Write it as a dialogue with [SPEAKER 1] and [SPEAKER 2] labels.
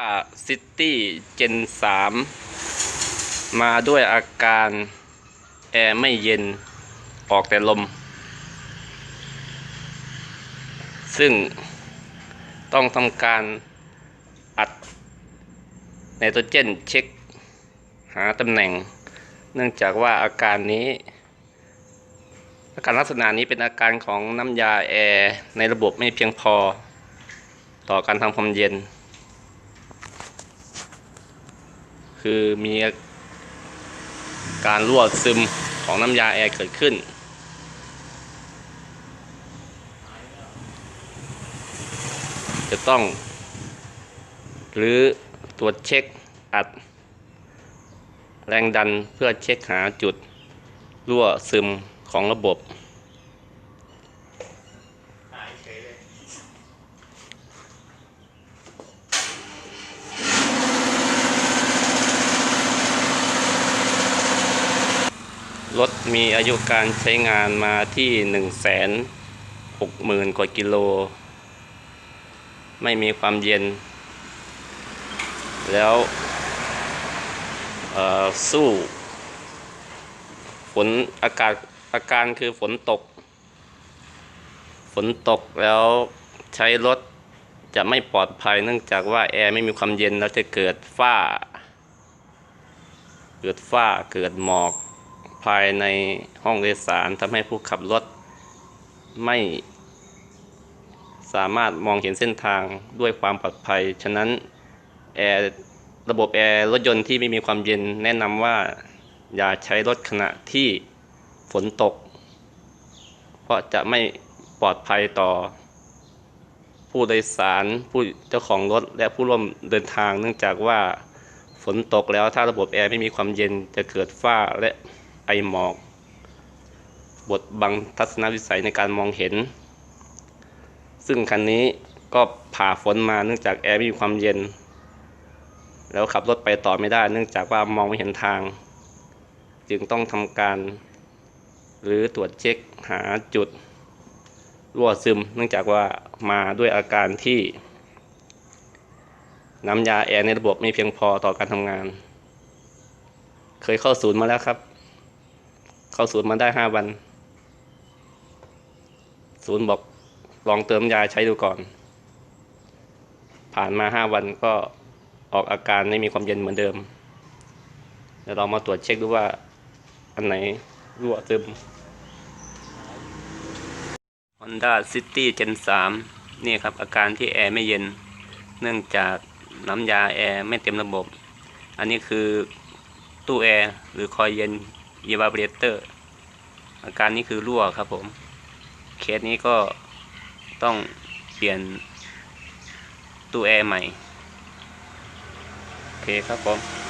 [SPEAKER 1] ่าซิตี้เจนสามมาด้วยอาการแอร์ไม่เย็นออกแต่ลม ซึ่งต้องทำการอัดไนโตรเจนเช็ค หาตำแหน่ง เนื่องจากว่าอาการนี้ อาการลักษณะนี้เป็นอาการของน้ำยาแอร์ในระบบไม่เพียงพอ ต่อการทำความเย็น คือมีการรั่วซึมของน้ำยาแอร์เกิดขึ้น จะต้องหรือตรวจเช็คอัด แรงดันเพื่อเช็คหาจุดรั่วซึมของระบบ รถมีอายุการใช้งานมาที่หนึ่งแสนหกหมื่นกว่ากิโล ไม่มีความเย็น แล้วสู้ฝนอากาศอาการคือฝนตก ฝนตกแล้วใช้รถจะไม่ปลอดภัยเนื่องจากว่าแอร์ไม่มีความเย็นแล้วจะเกิดฝ้า เกิดฝ้าเกิดหมอก ภายในห้องโดยสารทำให้ผู้ขับรถไม่สามารถมองเห็นเส้นทางด้วยความปลอดภัย ฉะนั้นแอร์ระบบแอร์รถยนต์ที่ไม่มีความเย็นแนะนำว่าอย่าใช้รถขณะที่ฝนตก เพราะจะไม่ปลอดภัยต่อ ผู้โดยสารผู้เจ้าของรถและผู้ร่วมเดินทางเนื่องจากว่าฝนตกแล้วถ้าระบบแอร์ไม่มีความเย็นจะเกิดฝ้าและ ไอหมอก บดบังทัศนวิสัยในการมองเห็น ซึ่งคันนี้ก็ผ่าฝนมาเนื่องจากแอร์ไม่มีความเย็น แล้วขับรถไปต่อไม่ได้ เนื่องจากว่ามองไม่เห็นทาง จึงต้องทำการ หรือตรวจเช็คหาจุดรั่วซึม เนื่องจากว่ามาด้วยอาการที่ น้ำยาแอร์ในระบบไม่เพียงพอต่อการทำงาน เคยเข้าศูนย์มาแล้วครับ เข้าศูนย์มาได้ห้าวัน ศูนย์บอกลองเติมยาใช้ดูก่อน ผ่านมาห้าวันก็ออกอาการไม่มีความเย็นเหมือนเดิมเดี๋ยวเรามาตรวจเช็คดูว่าอันไหนรั่วซึม Honda City Gen 3 นี่ครับอาการที่แอร์ไม่เย็น เนื่องจากน้ำยาแอร์ไม่เต็มระบบ อันนี้คือตู้แอร์หรือคอยเย็น evaporator อาการนี้คือรั่วครับผม เคสนี้ก็ต้องเปลี่ยนตู้แอร์ใหม่ โอเคครับผม